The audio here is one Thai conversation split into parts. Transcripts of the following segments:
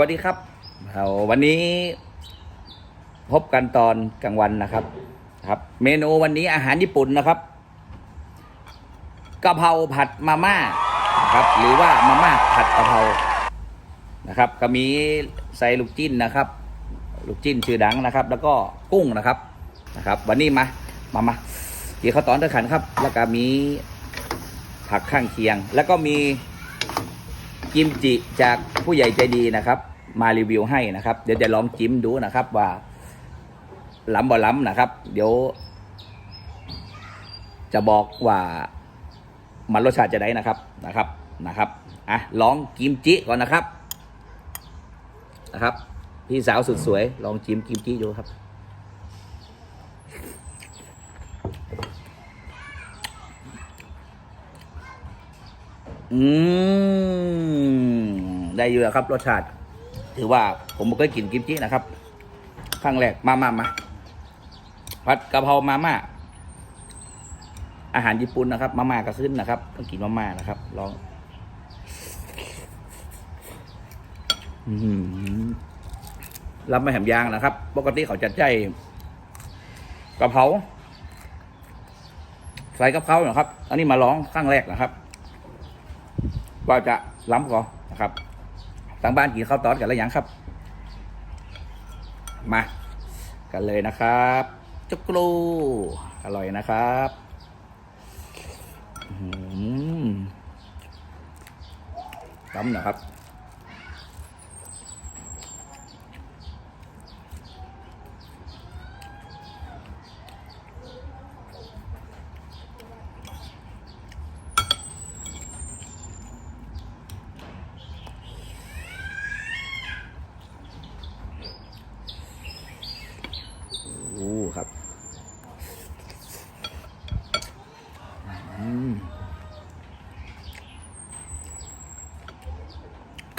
วัสดีครับเอาวันนี้พบกันตอนกลางวันนะครับ ครับ เมนูวันนี้อาหารญี่ปุ่นนะครับกะเพราผัดมาม่านะครับ หรือว่ามาม่าผัดกะเพรานะครับ ก็มีใส่ลูกจิ้นนะครับ ลูกจิ้นชื่อดังนะครับ แล้วก็กุ้งนะครับนะครับ วันนี้มามามาเดี๋ยวเขาวตอนตะขันครับ แล้วก็มีผักข้างเคียง แล้วก็มี กิมจิจากผู้ใหญ่ใจดีนะครับ มารีวิวให้นะครับ เดี๋ยวจะลองจิ้มดูนะครับว่าล้ำบ่ล้ำนะครับ เดี๋ยว จะบอกว่ามันรสชาติจะได้นะครับนะครับนะครับอะลองกิมจิก่อนนะครับนะครับ พี่สาวสุดสวย ลองจิ้มกิมจิดูครับอืม ได้อยู่แล้วครับ รสชาติ ถือว่าผมไม่เคยกินกิมจินะครับครั้งแรกมามามาผัดกะเพรามาม่าอาหารญี่ปุ่นนะครับ มาม่าก็ขึ้นนะครับต้องกินมาม่านะครับ ลอง อืมรับไม่แหมยางนะครับ ปกติเขาจะใจกะเพราใส่กะเพรานะครับ อันนี้มาลองครั้งแรกนะครับ ว่าจะล้ำก่อนนะครับ ทางบ้านกินข้าวตอนกันแล้วยังครับ มากันเลยนะครับจุกรูอร่อยนะครับอืมล้ำนะครับ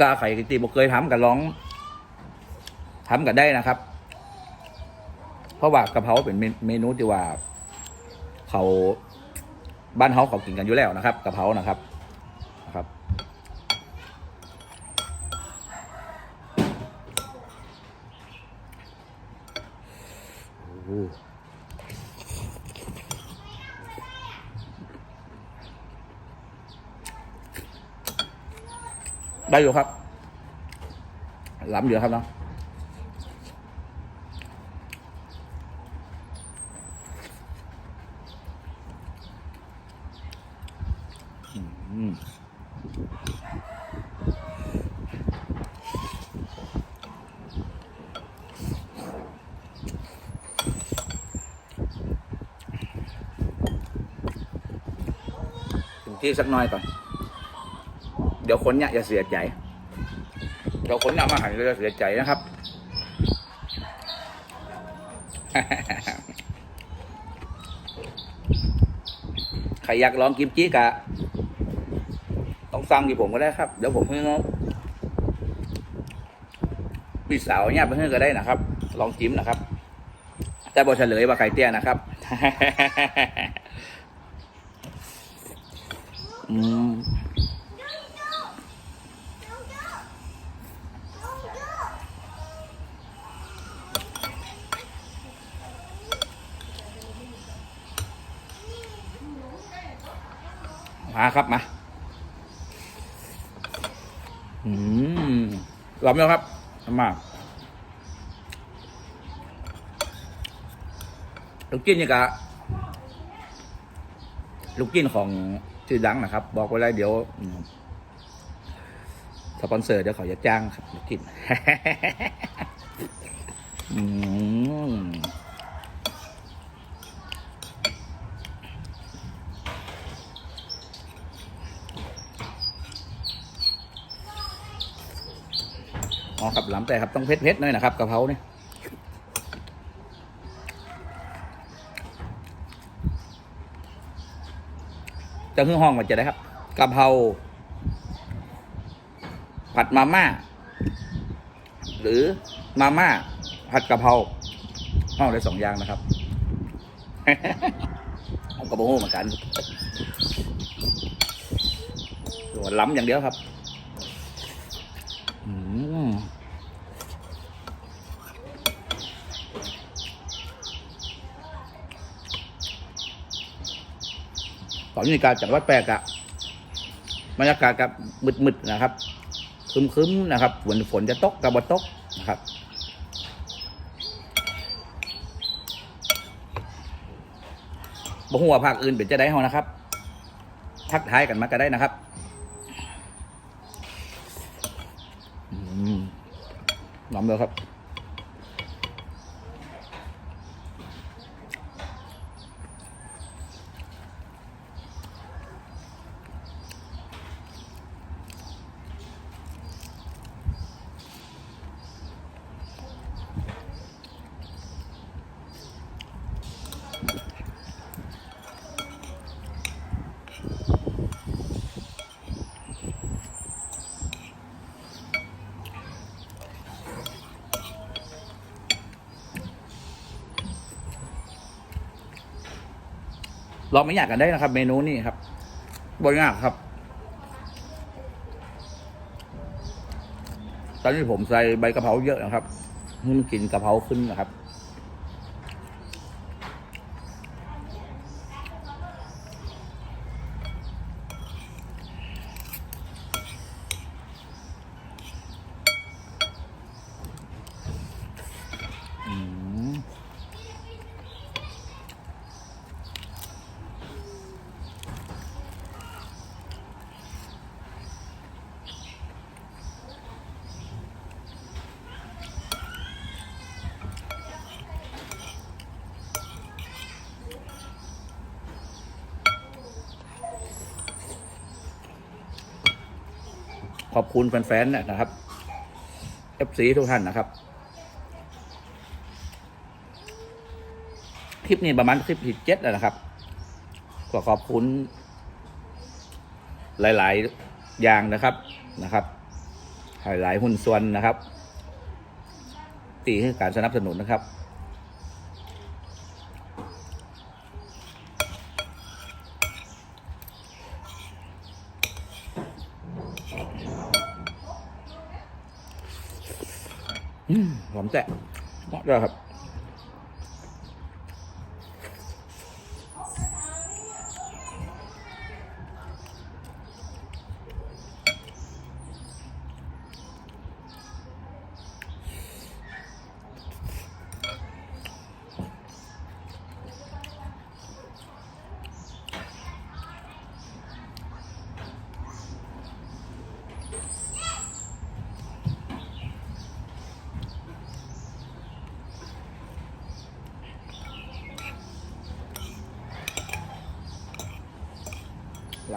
กาไข่กิตีบอกเคยทำกันลองทำกันได้นะครับ เพราะว่ากะเพราเป็นเมนูที่ว่า เขาบ้านเขาเขากินกันอยู่แล้วนะครับกะเพรานะครับนะครับโอ้ได้อยู่ครับล้ำอยู่ครับ เนาะอืมถึงที่สักหน้อยก่อนเดี๋ยวคนเนี่ยจะเสียใจเดี๋ยวคนเนำอาหารจะเสียใจนะครับใครอยากลองกิมจิกะ ต้องสั่งที่ผมก็ได้ครับ เดี๋ยวผมให้น้องพี่สาวเนี่ยไปให้ก็ได้นะครับ ลองจิ้มนะครับ แต่บอกเฉลยว่าไข่เตี้ยนะครับ อืม มาครับมาอืมหลับแล้วครับมาลูกจิ้นนี่กะลูกจิ้นของชื่อดังนะครับ บอกไว้แล้วเดี๋ยวสปอนเซอร์เดี๋ยวเขาจะจ้างครับลูกจิ้น อืมอ๋อ ครับหล้ำแต่ครับต้องเผ็ดๆหน่อยนะครับกะเพราเนี่ยจะขึ้นห้องมันจะได้ครับกะเพราผัดมาม่าหรือมาม่าผัดกะเพราห้องได้สองอย่างนะครับผมก็บอกเหมือนกันส่วนล้ำอย่างเดียวครับ อืม ตอนนี้การจังหวัดแปรกะบรรยากาศกับมืดๆนะครับครึ้มๆนะครับฝนฝนจะตกกับบตกนะครับบ่หัวภาคอื่นเป็นจะได้เฮานะครับ ทักทายกันมาก็ได้นะครับอืมน้ำเลยครับ ลองไม่อยากกันได้นะครับ เมนูนี้ครับบริยากครับ ตอนนี้ผมใส่ใบกะเพราเยอะนะครับให้มันกินกะเพราขึ้นนะครับ ขอบคุณแฟนๆนะครับ FC ทุกท่านนะครับ คลิปนี้ประมาณคลิปที่เจ็ดแล้วนะครับก็ขอบคุณ หลาย ๆ อย่างนะครับนะครับ หลาย ๆ หุ้นส่วนนะครับ ตีให้การสนับสนุนนะครับ หอมแตะเหมาะด้วยครับ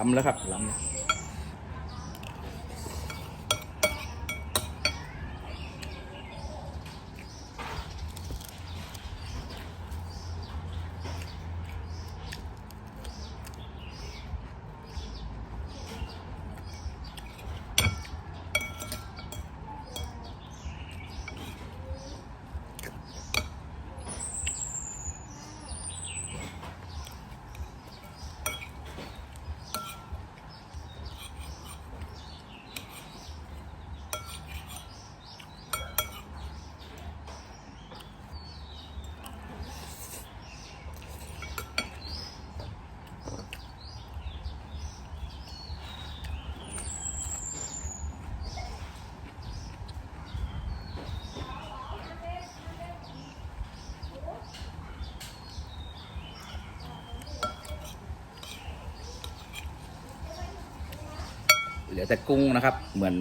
ล้ำแล้วครับล้ำ ลือแต่กุ้งนะครับ เหมือน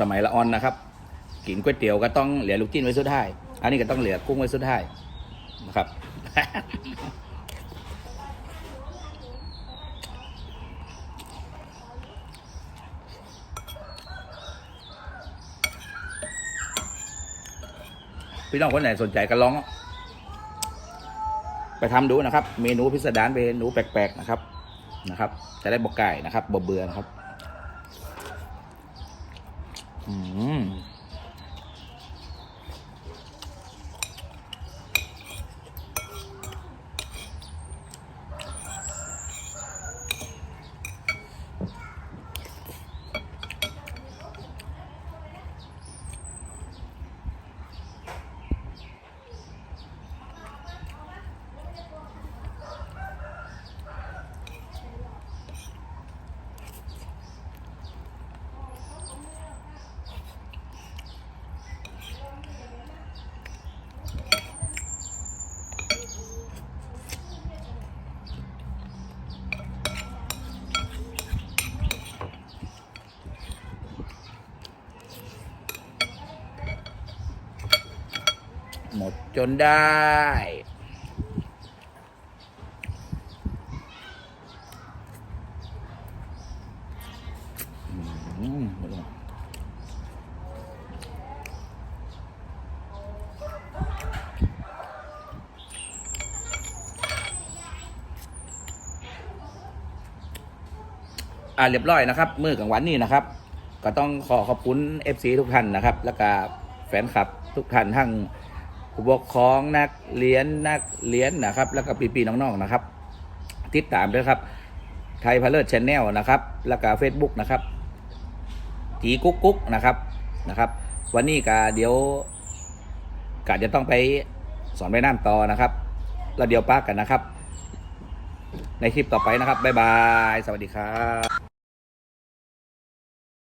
สมัยละออนนะครับ กินก๋วยเตี๋ยวก็ต้องเหลือลูกจิ้นไว้สุดท้าย อันนี้ก็ต้องเหลือกุ้งไว้สุดท้ายนะครับ พี่น้องคนไหนสนใจก็ลอง ไปทำดูนะครับ เมนูพิสดารเมนูแปลกๆนะครับนะครับ จะได้บอกไก่นะครับบ่เบื่อนะครับ อื จนได้ อืมอ่าเรียบร้อยนะครับมือกลางวันนี่นะครับ ก็ต้องขอขอบคุณ FC ทุกท่านนะครับ แล้วก็แฟนคลับทุกท่านทั้ง ผู้ปกครองนักเรียนนักเรียนนะครับ แล้วก็ปีๆน้องๆนะครับ ติดตามด้วยครับ ไทยพาเลอร์ชแนลนะครับ แล้วก็ Facebook นะครับจีกุ๊กกุ๊กนะครับนะครับ วันนี้กาเดี๋ยวกาจะต้องไปสอนใบน้ำต่อนะครับ แล้วเดี๋ยวป้ากันนะครับ ในคลิปต่อไปนะครับบ๊ายบาย สวัสดีครับ